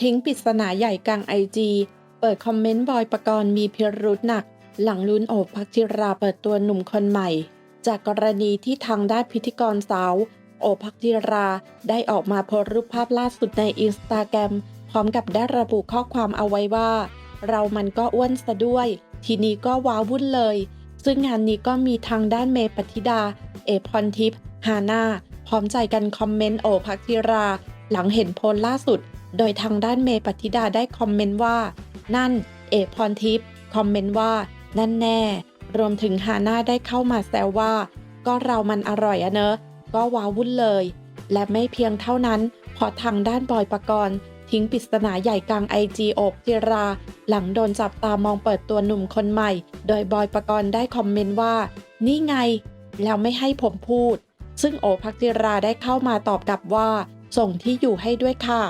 ทิ้งปริศนาใหญ่กลางไอจีเปิดคอมเมนต์บอยปกรณ์มีพิรุธหนัก หลังลุ้นโอบพักจิราเปิดตัวหนุ่มคนใหม่ จากกรณีที่ทางด้านพิธีกรสาว โอบพักจิราได้ออกมาโพสรูปภาพล่าสุดในอินสตาแกรมพร้อมกับได้ระบุข้อความเอาไว้ว่า เรามันก็อ้วนซะด้วย ทีนี้ก็ว้าวุ่นเลย ซึ่งงานนี้ก็มีทางด้านเมย์ปฏิดา เอพรทิพย์ฮาน่าพร้อมใจกันคอมเมนต์โอพักจิรา หลังเห็นโพลล่าสุด โดยทางด้านเมย์ปฏิดาได้คอมเมนต์ว่า นั่น เอพรทิพย์คอมเมนต์ว่า นั่นแน่ รวมถึงฮาน่าได้เข้ามาแซวว่า ก็เรามันอร่อยอะเนอะก็ว้าวุ่นเลย และไม่เพียงเท่านั้น พอทางด้านบอยปกรณ์ ทิ้งปริศนาใหญ่กลางไอจีโอบจิรา หลังโดนจับตามองเปิดตัวหนุ่มคนใหม่ โดยบอยประกรณ์ได้คอมเมนต์ว่า นี่ไง แล้วไม่ให้ผมพูด ซึ่งโอพักจิราได้เข้ามาตอบกลับว่า ส่งที่อยู่ให้ด้วยค่ะ